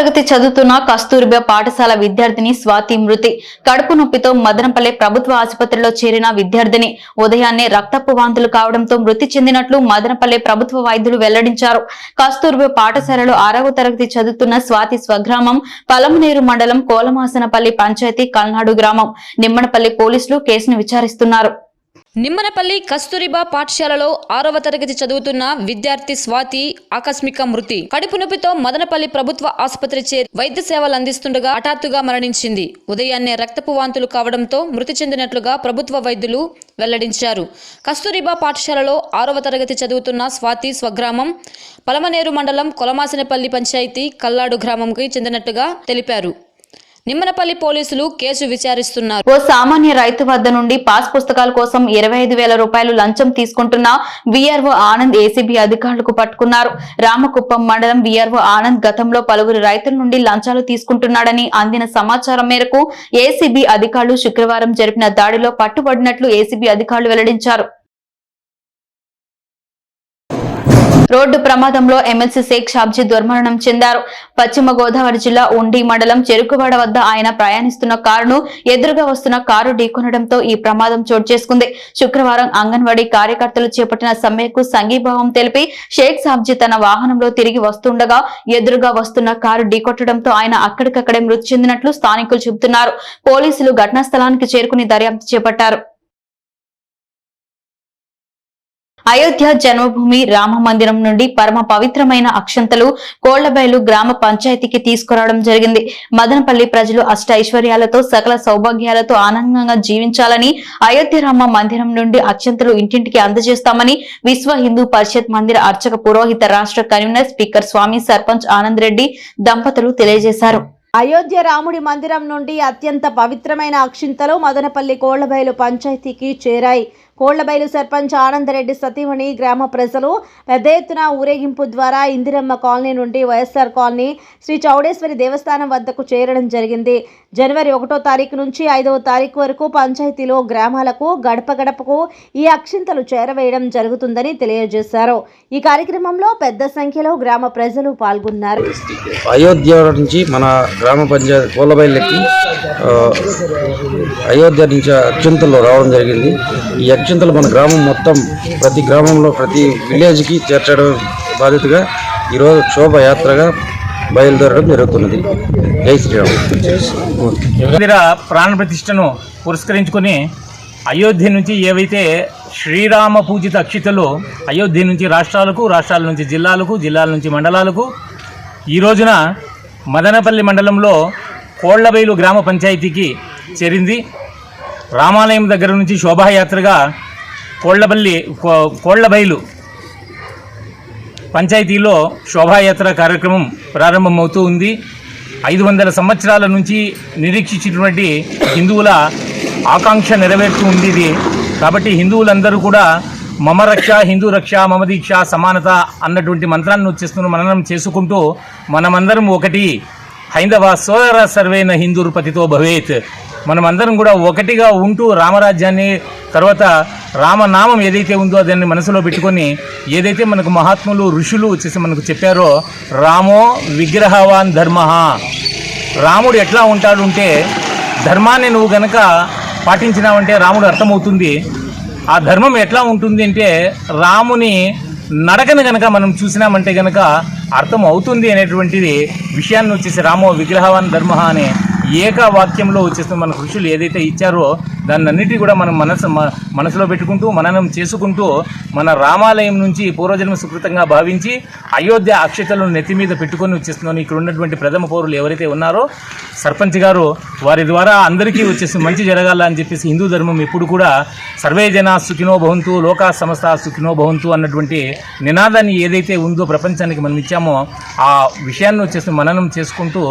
తరగతి చదువుతున్న కస్తూర్బా పాఠశాల విద్యార్థిని స్వాతి మృతి. కడుపు నొప్పితో మదనపల్లె ప్రభుత్వ ఆసుపత్రిలో చేరిన విద్యార్థిని ఉదయాన్నే రక్తపు వాంతులు కావడంతో మృతి చెందినట్లు మదనపల్లె ప్రభుత్వ వైద్యులు వెల్లడించారు. కస్తూర్బా పాఠశాలలో ఆరవ తరగతి చదువుతున్న స్వాతి స్వగ్రామం పలమనేరు మండలం కోలమాసనపల్లి పంచాయతీ కల్నాడు గ్రామం. నిమ్మనపల్లి పోలీసులు కేసును విచారిస్తున్నారు. నిమ్మనపల్లి కస్తూరిబా పాఠశాలలో ఆరవ తరగతి చదువుతున్న విద్యార్థి స్వాతి ఆకస్మిక మృతి. కడుపు నొప్పితో మదనపల్లి ప్రభుత్వ ఆసుపత్రి చేరి వైద్య సేవలు అందిస్తుండగా హఠాత్తుగా మరణించింది. ఉదయాన్నే రక్తపు వాంతులు కావడంతో మృతి చెందినట్లుగా ప్రభుత్వ వైద్యులు వెల్లడించారు. కస్తూరిబా పాఠశాలలో ఆరవ తరగతి చదువుతున్న స్వాతి స్వగ్రామం పలమనేరు మండలం కొలమాసినపల్లి పంచాయతీ కల్లాడు గ్రామంకి చెందినట్టుగా తెలిపారు. నిమ్మనపల్లి పోలీసులు కేసు విచారిస్తున్నారు. ఓ సామాన్య రైతు వద్ద నుండి పాస్ పుస్తకాల కోసం ఇరవై ఐదు వేల రూపాయలు లంచం తీసుకుంటున్న వీఆర్ఓ ఆనంద్ ఏసీబీ అధికారులకు పట్టుకున్నారు. రామకుప్పం మండలం వీఆర్ఓ ఆనంద్ గతంలో పలువురు రైతుల నుండి లంచాలు తీసుకుంటున్నాడని అందిన సమాచారం మేరకు ఏసీబీ అధికారులు శుక్రవారం జరిపిన దాడిలో పట్టుబడినట్లు ఏసీబీ అధికారులు వెల్లడించారు. రోడ్డు ప్రమాదంలో ఎమ్మెల్సీ షేక్ షాబ్జీ దుర్మరణం చెందారు. పశ్చిమ గోదావరి జిల్లా ఉండి మండలం చెరుకువాడ వద్ద ఆయన ప్రయాణిస్తున్న కారును ఎదురుగా వస్తున్న కారు ఢీకొనడంతో ఈ ప్రమాదం చోటు చేసుకుంది. శుక్రవారం అంగన్వాడీ కార్యకర్తలు చేపట్టిన సమ్మెకు సంఘీభావం తెలిపి షేక్ సాబ్జీ తన వాహనంలో తిరిగి వస్తుండగా ఎదురుగా వస్తున్న కారు ఢీకొట్టడంతో ఆయన అక్కడికక్కడే మృతి చెందినట్లు స్థానికులు చెబుతున్నారు. పోలీసులు ఘటనా స్థలానికి చేరుకుని దర్యాప్తు చేపట్టారు. అయోధ్య జన్మభూమి రామ మందిరం నుండి పరమ పవిత్రమైన అక్షంతలు కోళ్ళబయలు గ్రామ పంచాయతీకి తీసుకురావడం జరిగింది. మదనపల్లి ప్రజలు అష్ట ఐశ్వర్యాలతో సకల సౌభాగ్యాలతో ఆనందంగా జీవించాలని అయోధ్య రామ మందిరం నుండి అక్షంతలు ఇంటింటికి అందజేస్తామని విశ్వ హిందూ పరిషత్ మందిర అర్చక పురోహిత రాష్ట్ర కన్వీనర్ స్పీకర్ స్వామి సర్పంచ్ ఆనంద్ రెడ్డి దంపతులు తెలియజేశారు. అయోధ్య రాముడి మందిరం నుండి అత్యంత పవిత్రమైన అక్షింతలు మదనపల్లి కోళ్ళబయలు పంచాయతీకి చేరాయి. కోళ్ళబైలు సర్పంచ్ ఆనందరెడ్డి సతీమణి గ్రామ ప్రజలు పెద్ద ఎత్తున ఊరేగింపు ద్వారా ఇందిరమ్మ కాలనీ నుండి వైఎస్ఆర్ కాలనీ శ్రీ చౌడేశ్వరి దేవస్థానం వద్దకు చేరడం జరిగింది. జనవరి ఒకటో తారీఖు నుంచి ఐదవ తారీఖు వరకు పంచాయతీలో గ్రామాలకు గడప గడపకు ఈ అక్షింతలు చేరవేయడం జరుగుతుందని తెలియజేశారు. ఈ కార్యక్రమంలో పెద్ద సంఖ్యలో గ్రామ ప్రజలు పాల్గొన్నారు. అయోధ్య నుంచి మన గ్రామ పంచాయతీ పూలబైలకి అయోధ్య నుంచి అక్షింతలు రావడం జరిగింది. ఈ అత్యంతలు మన గ్రామం మొత్తం ప్రతి గ్రామంలో ప్రతి విలేజ్కి చేర్చడం బాధ్యతగా ఈరోజు శోభయాత్రగా బయలుదేరడం జరుగుతున్నది. జై శ్రీరామ్. మందిర ప్రాణ ప్రతిష్టను పురస్కరించుకొని అయోధ్య నుంచి ఏవైతే శ్రీరామ పూజిత అక్షితలు అయోధ్య నుంచి రాష్ట్రాలకు రాష్ట్రాల నుంచి జిల్లాలకు జిల్లాల నుంచి మండలాలకు ఈ రోజున మదనపల్లి మండలంలో కోళ్ళబైలు గ్రామ పంచాయతీకి చేరింది. రామాలయం దగ్గర నుంచి శోభాయాత్రగా కోళ్ళబల్లి కో- కోళ్ళబైలు పంచాయతీలో శోభాయాత్ర కార్యక్రమం ప్రారంభమవుతూ ఉంది. ఐదు వందల సంవత్సరాల నుంచి నిరీక్షించినటువంటి హిందువుల ఆకాంక్ష నెరవేరుతూ ఉంది ఇది. కాబట్టి హిందువులందరూ కూడా మమ రక్ష హిందూ రక్ష మమ దీక్ష సమానత అన్నటువంటి మంత్రాన్ని వచ్చేస్తున్న మననం చేసుకుంటూ మనమందరం ఒకటి. హైందవ సోదర సర్వేన హిందూరుపతితో భవేత్. మనమందరం కూడా ఒకటిగా ఉంటూ రామరాజ్యాన్ని తర్వాత రామనామం ఏదైతే ఉందో దాన్ని మనసులో పెట్టుకొని ఏదైతే మనకు మహాత్ములు ఋషులు వచ్చేసి మనకు చెప్పారో రామో విగ్రహవాన్ ధర్మ. రాముడు ఎట్లా ఉంటాడు అంటే ధర్మాన్ని నువ్వు గనక పాటించినావంటే రాముడు అర్థమవుతుంది. ఆ ధర్మం ఎట్లా ఉంటుంది అంటే రాముని నడకను గనక మనం చూసినామంటే గనక అర్థం అవుతుంది అనేటువంటిది విషయాన్ని వచ్చేసి రామో విగ్రహవాన్ ధర్మ అనే ఏక వాక్యంలో వచ్చేసి మన ఋషులు ఏదైతే ఇచ్చారో దాన్ని అన్నిటి కూడా మనం మనసు మనసులో పెట్టుకుంటూ మననం చేసుకుంటూ మన రామాలయం నుంచి పూర్వజన్మ సుకృతంగా భావించి అయోధ్య అక్షతలను నెత్తి మీద పెట్టుకొని వచ్చేస్తున్నాను ఇక్కడ ఉన్నటువంటి ప్రథమ పౌరులు ఎవరైతే ఉన్నారో సర్పంచ్ గారు వారి ద్వారా అందరికీ వచ్చేసి మంచి జరగాల అని చెప్పేసి హిందూ ధర్మం ఎప్పుడు కూడా సర్వే జన సుఖినో భవంతు లోకా సంస్థ సుఖినో భవంతు అన్నటువంటి నినాదాన్ని ఏదైతే ఉందో ప్రపంచానికి మనం ఇచ్చామో ఆ విషయాన్ని వచ్చేసి మననం చేసుకుంటూ